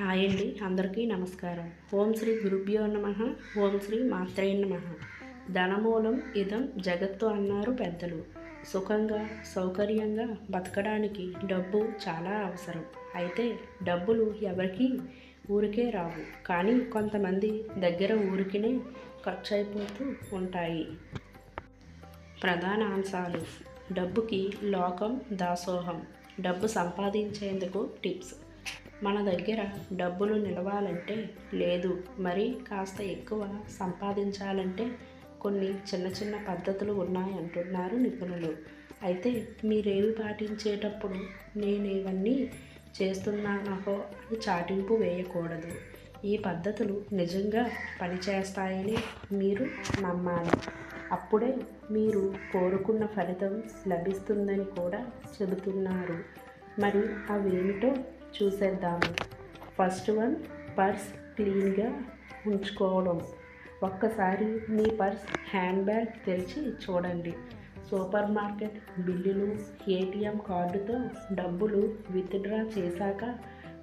Hi అండి అందరికీ నమస్కారం. ఓం శ్రీ గురుభ్యో నమ ఓం శ్రీ మాత్రే నమ. ధనమూలం ఇదం జగత్తు అన్నారు పెద్దలు. సుఖంగా సౌకర్యంగా బతకడానికి డబ్బు చాలా అవసరం. అయితే డబ్బులు ఎవరికి ఊరికే రావు. కానీ కొంతమంది దగ్గర ఊరికినే ఖర్చు అయిపోతూ ఉంటాయి. ప్రధాన అంశాలు. డబ్బుకి లోకం దాసోహం. డబ్బు సంపాదించేందుకు టిప్స్. మన దగ్గర డబ్బులు నిలవాలంటే లేదు. మరి కాస్త ఎక్కువ సంపాదించాలంటే కొన్ని చిన్న చిన్న పద్ధతులు ఉన్నాయంటున్నారు నిపుణులు. అయితే మీరేవి పాటించేటప్పుడు నేను ఇవన్నీ చేస్తున్నానో అని చాటింపు వేయకూడదు. ఈ పద్ధతులు నిజంగా పనిచేస్తాయని మీరు నమ్మాలి. అప్పుడే మీరు కోరుకున్న ఫలితం లభిస్తుందని కూడా చెబుతున్నారు. మరి అవేమిటో చూసేద్దాము. ఫస్ట్ వన్ పర్స్ క్లీన్గా ఉంచుకోవడం. ఒక్కసారి మీ పర్స్ హ్యాండ్ బ్యాగ్ తెరిచి చూడండి. సూపర్ మార్కెట్ బిల్లులు ఏటీఎం కార్డుతో డబ్బులు విత్డ్రా చేశాక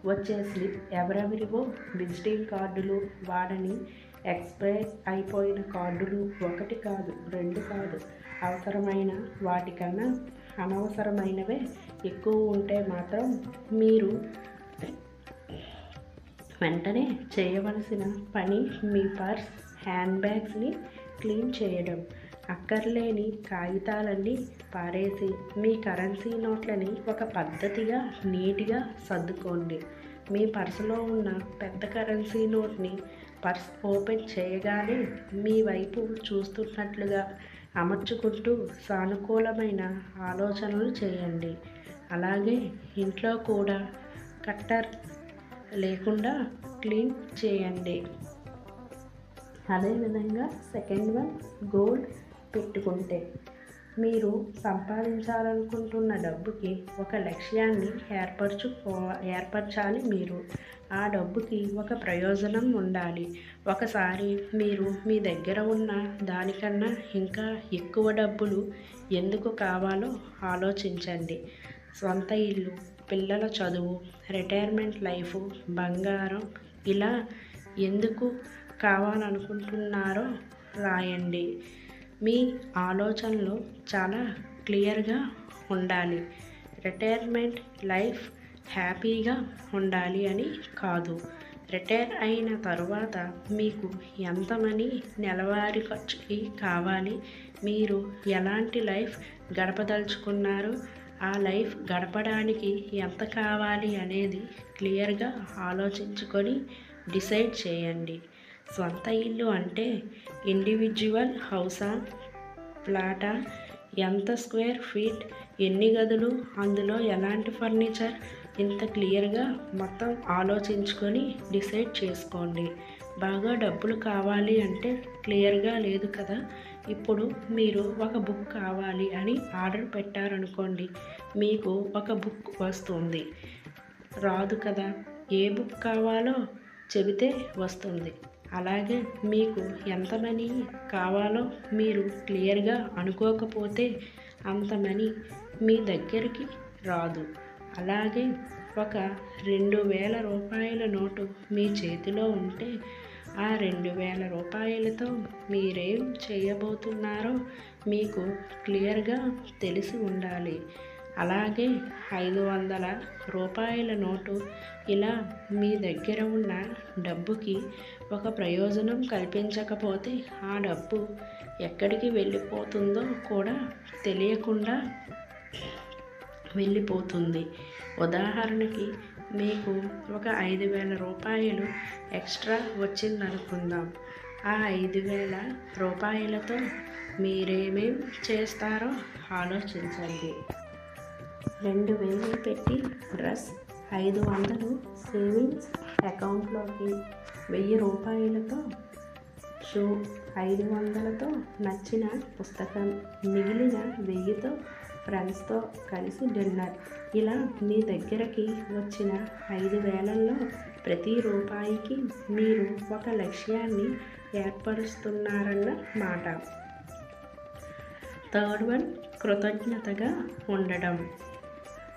వచ్చే స్లిప్ ఎవరెవరివో విజిటింగ్ కార్డులు వాడని ఎక్స్పైర్ అయిపోయిన కార్డులు ఒకటి కాదు రెండు కాదు. అవసరమైన వాటికన్నా అనవసరమైనవే ఎక్కువ ఉంటే మాత్రం మీరు వెంటనే చేయవలసిన పని మీ పర్స్ హ్యాండ్ బ్యాగ్స్ని క్లీన్ చేయడం. అక్కర్లేని కాగితాలన్నీ పారేసి మీ కరెన్సీ నోట్లని ఒక పద్ధతిగా నీట్గా సర్దుకోండి. మీ పర్సులో ఉన్న పెద్ద కరెన్సీ నోట్ని పర్స్ ఓపెన్ చేయగానే మీ వైపు చూస్తున్నట్లుగా అమర్చుకుంటూ సానుకూలమైన ఆలోచనలు చేయండి. అలాగే ఇంట్లో కూడా కట్టర్ లేకుండా క్లీన్ చేయండి. అదేవిధంగా సెకండ్ వన్ గోల్డ్ పెట్టుకుంటే మీరు సంపాదించాలనుకుంటున్న డబ్బుకి ఒక లక్ష్యాన్ని ఏర్పరచుకో ఏర్పరచాలి మీరు. ఆ డబ్బుకి ఒక ప్రయోజనం ఉండాలి. ఒకసారి మీరు మీ దగ్గర ఉన్న దానికన్నా ఇంకా ఎక్కువ డబ్బులు ఎందుకు కావాలో ఆలోచించండి. సొంత ఇల్లు పిల్లల చదువు రిటైర్మెంట్ లైఫ్ బంగారం. ఇలా ఎందుకు కావాలనుకుంటున్నారో రాయండి. మీ ఆలోచనలు చాలా క్లియర్గా ఉండాలి. రిటైర్మెంట్ లైఫ్ హ్యాపీగా ఉండాలి అని కాదు. రిటైర్ అయిన తరువాత మీకు ఎంత మనీ నెలవారీ ఖర్చుకి కావాలి? మీరు ఎలాంటి లైఫ్ గడపదలుచుకున్నారు? ఆ లైఫ్ గడపడానికి ఎంత కావాలి అనేది క్లియర్గా ఆలోచించుకొని డిసైడ్ చేయండి. సొంత ఇల్లు అంటే ఇండివిజువల్ హౌసా? ఫ్లాటా ఎంత స్క్వేర్ ఫీట్? ఎన్ని గదులు? అందులో ఎలాంటి ఫర్నిచర్? ఇంత క్లియర్గా మొత్తం ఆలోచించుకొని డిసైడ్ చేసుకోండి. బాగా డబ్బులు కావాలి అంటే క్లియర్గా లేదు కదా. ఇప్పుడు మీరు ఒక బుక్ కావాలి అని ఆర్డర్ పెట్టారనుకోండి మీకు ఒక బుక్ వస్తుంది. రాదు కదా. ఏ బుక్ కావాలో చెబితే వస్తుంది. అలాగే మీకు ఎంత మనీ కావాలో మీరు క్లియర్గా అనుకోకపోతే అంత మనీ మీ దగ్గరికి రాదు. అలాగే ఒక రెండు వేల రూపాయల నోటు మీ చేతిలో ఉంటే ఆ రెండు వేల రూపాయలతో మీరేం చేయబోతున్నారో మీకు క్లియర్గా తెలిసి ఉండాలి. అలాగే ఐదు వందల రూపాయల నోటు ఇలా మీ దగ్గర ఉన్న డబ్బుకి ఒక ప్రయోజనం కల్పించకపోతే ఆ డబ్బు ఎక్కడికి వెళ్ళిపోతుందో కూడా తెలియకుండా వెళ్ళిపోతుంది. ఉదాహరణకి మీకు ఒక ఐదు వేల రూపాయలు ఎక్స్ట్రా వచ్చిందనుకుందాం. ఆ ఐదు వేల రూపాయలతో మీరేమేం చేస్తారో ఆలోచించండి. రెండు వేలు పెట్టి డ్రెస్ ఐదు వందలు సేవింగ్స్ అకౌంట్లోకి వెయ్యి రూపాయలతో షూ ఐదు వందలతో నచ్చిన పుస్తకం మిగిలిన వెయ్యితో ఫ్రెండ్స్తో కలిసి డిన్నర్. ఇలా మీ దగ్గరకి వచ్చిన ఐదు వేలల్లో ప్రతి రూపాయికి మీరు ఒక లక్ష్యాన్ని ఏర్పరుస్తున్నారన్న మాట. థర్డ్ వన్ కృతజ్ఞతగా ఉండడం.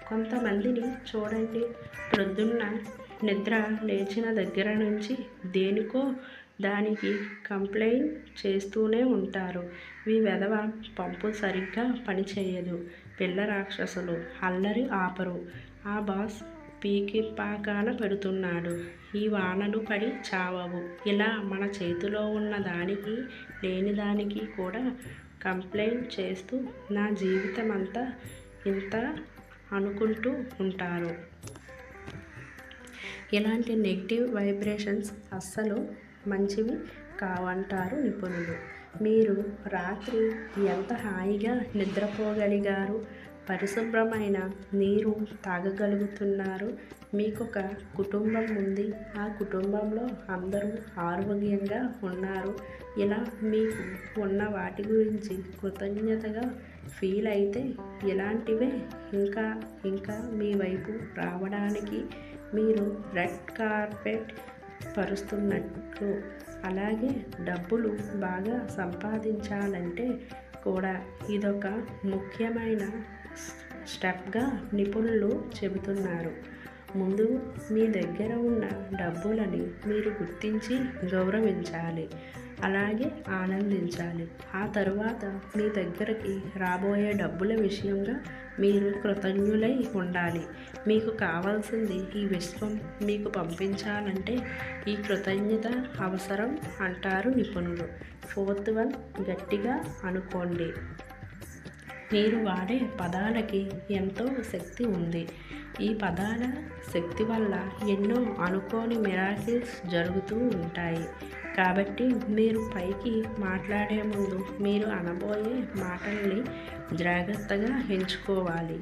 కొంతమందిని చూడండి ప్రొద్దున్న నిద్ర లేచిన దగ్గర నుంచి దేనికో దానికి కంప్లైంట్ చేస్తూనే ఉంటారు. ఈ వెధవ పంపు సరిగ్గా పనిచేయదు. పిల్ల రాక్షసులు అల్లరి ఆపరు. ఆ బాస్ పీకి పాకాన పెడుతున్నాడు. ఈ వానలు పడి చావవు. ఇలా మన చేతిలో ఉన్న దానికి లేని దానికి కూడా కంప్లైంట్ చేస్తూ నా జీవితం అంతా ఇంత అనుకుంటూ ఉంటారు. ఇలాంటి నెగిటివ్ వైబ్రేషన్స్ అస్సలు మంచివి కావంటారు నిపుణులు. మీరు రాత్రి ఎంత హాయిగా నిద్రపోగలిగారు? పరిశుభ్రమైన నీరు తాగగలుగుతున్నారు. మీకు ఒక కుటుంబం ఉంది. ఆ కుటుంబంలో అందరూ ఆరోగ్యంగా ఉన్నారు. ఇలా మీకు ఉన్న వాటి గురించి కృతజ్ఞతగా ఫీల్ అయితే ఇలాంటివే ఇంకా ఇంకా మీ వైపు రావడానికి మీరు రెడ్ కార్పెట్ పరుస్తున్నట్లు. అలాగే డబ్బులు బాగా సంపాదించాలంటే కూడా ఇదొక ముఖ్యమైన స్టెప్గా నిపుణులు చెబుతున్నారు. ముందు మీ దగ్గర ఉన్న డబ్బులని మీరు గుర్తించి గౌరవించాలి. అలాగే ఆనందించాలి. ఆ తరువాత మీ దగ్గరికి రాబోయే డబ్బుల విషయంగా మీరు కృతజ్ఞులై ఉండాలి. మీకు కావాల్సింది ఈ విశ్వం మీకు పంపించాలంటే ఈ కృతజ్ఞత అవసరం అంటారు నిపుణులు. ఫోర్త్ వన్ గట్టిగా అనుకోండి. మీరు వాడే పదాలకి ఎంతో శక్తి ఉంది. ఈ పదాల శక్తి వల్ల ఎన్నో అనుకోని మిరాకిల్స్ జరుగుతూ ఉంటాయి. కాబట్టి మీరు పైకి మాట్లాడే ముందు మీరు అనబోయే మాటల్ని జాగ్రత్తగా ఎంచుకోవాలి.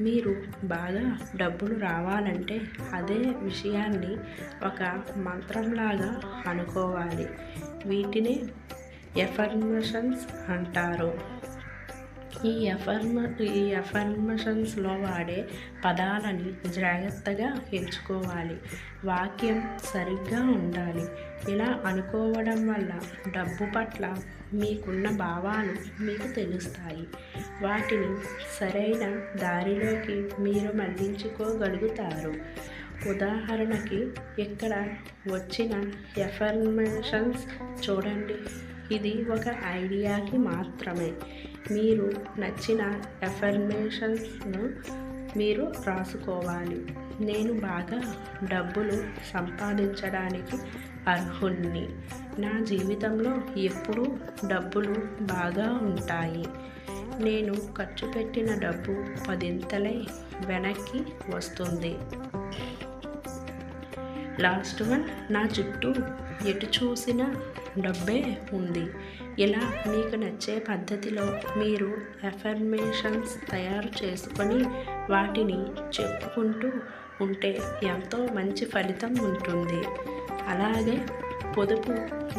మీరు బాగా డబ్బులు రావాలంటే అదే విషయాన్ని ఒక మంత్రంలాగా అనుకోవాలి. వీటిని ఎఫర్మేషన్స్ అంటారు. ఈ ఎఫర్మ ఈ ఎఫర్మేషన్స్లో వాడే పదాలని జాగ్రత్తగా ఎంచుకోవాలి. వాక్యం సరిగ్గా ఉండాలి. ఇలా అనుకోవడం వల్ల డబ్బు పట్ల మీకున్న భావాలు మీకు తెలుస్తాయి. వాటిని సరైన దారిలోకి మీరు మళ్ళించుకోగలుగుతారు. ఉదాహరణకి ఇక్కడ వచ్చిన ఎఫర్మేషన్స్ చూడండి. ఇది ఒక ఐడియాకి మాత్రమే. మీరు నచ్చిన ఎఫర్మేషన్స్ను మీరు రాసుకోవాలి. నేను బాగా డబ్బులు సంపాదించడానికి అర్హుణ్ణి. నా జీవితంలో ఎప్పుడూ డబ్బులు బాగా ఉంటాయి. నేను ఖర్చు పెట్టిన డబ్బు పదింతలై వెనక్కి వస్తుంది. లాస్ట్ వన్ నా చుట్టూ ఎటు చూసిన డబ్బే ఉంది. ఇలా మీకు నచ్చే పద్ధతిలో మీరు ఎఫర్మేషన్స్ తయారు చేసుకొని వాటిని చెప్పుకుంటూ ఉంటే ఎంతో మంచి ఫలితం ఉంటుంది. అలాగే పొదుపు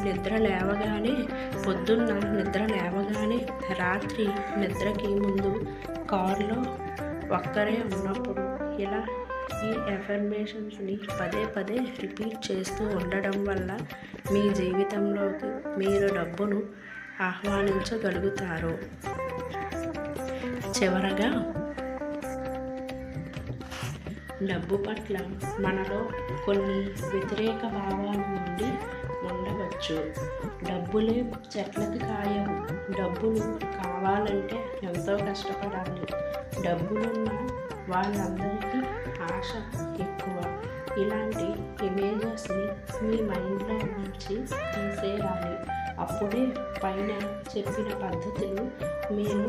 నిద్ర లేవగానే పొద్దున్న నిద్ర లేవగానే రాత్రి నిద్రకి ముందు కారులో ఒక్కరే ఉన్నప్పుడు ఇలా ఈ ఎఫర్మేషన్స్ని పదే పదే రిపీట్ చేస్తూ ఉండడం వల్ల మీ జీవితంలోకి మీరు డబ్బును ఆహ్వానించగలుగుతారు. చివరగా డబ్బు పట్ల మనలో కొన్ని వ్యతిరేక భావాలు నుండి ఉండవచ్చు. డబ్బులే చెట్లకి కాయవు డబ్బులు కావాలంటే ఎంతో కష్టపడాలి. డబ్బులున్న వాళ్ళందరికీ ఆశ ఎక్కువ. ఇలాంటి ఇమేజెస్ని మీ మైండ్లో నుంచి తీసేయాలి. అప్పుడే పైన చెప్పిన పద్ధతులు మీరు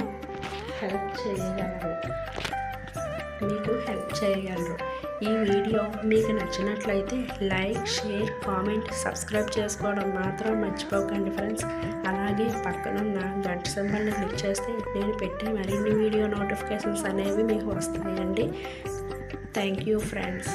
హెల్ప్ చేయగలరు. మీకు హెల్ప్ చేయగలరు. ఈ వీడియో మీకు నచ్చినట్లయితే లైక్ షేర్ కామెంట్ సబ్స్క్రైబ్ చేసుకోవడం మాత్రం మర్చిపోకండి ఫ్రెండ్స్ అలాగే పక్కనున్న గంట సింబల్ని క్లిక్ చేస్తే నేను పెట్టే మరిన్ని వీడియో నోటిఫికేషన్స్ అనేవి మీకు వస్తాయండి. Thank you, friends.